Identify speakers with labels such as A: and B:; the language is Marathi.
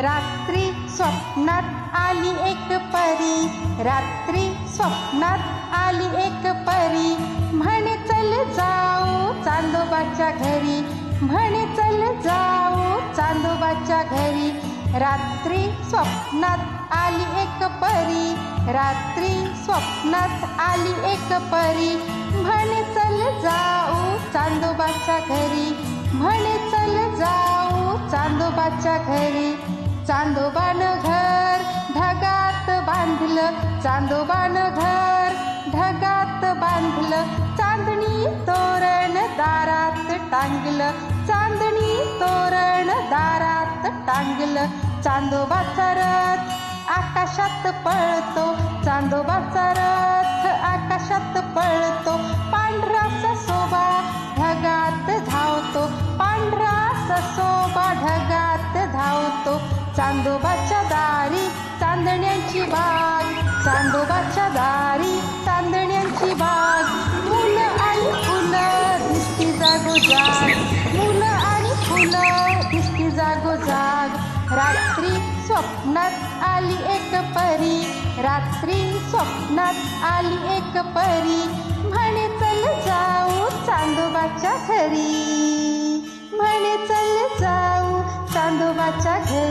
A: रात्री स्वप्नात आली एक परी. रात्री स्वप्नात आली एक परी. म्हणे चल जाऊ चांदोबाच्या घरी. म्हणे चल जाऊ चांदोबाच्या घरी. रात्री स्वप्नात आली एक परी. रात्री स्वप्नात आली एक परी. म्हणे चल जाऊ चांदोबाच्या घरी. म्हणे चल जाऊ चांदोबाच्या घरी. चांदोबान घर ढगात बांधलं. चांदोबानं घर ढगात बांधलं. चांदणी तोरण दारात टांगलं. चांदणी तोरण दारात टांगलं. चांदोबाचा रथ आकाशात पळतो. चांदोबाचा रथ आकाश चांदोबाच्या दारी चांदण्यांची बाग. चांदोबाच्या दारी चांदण्यांची बाग. मुलं आणि फुलं दिसती जागोजाग. मुलं आणि फुलं दिसती जागोजाग. रात्री स्वप्नात आली एक परी. रात्री स्वप्नात आली एक परी. म्हणे चल जाऊ चांदोबाच्या घरी. म्हणे चल जाऊ चांदोबाच्या घरी.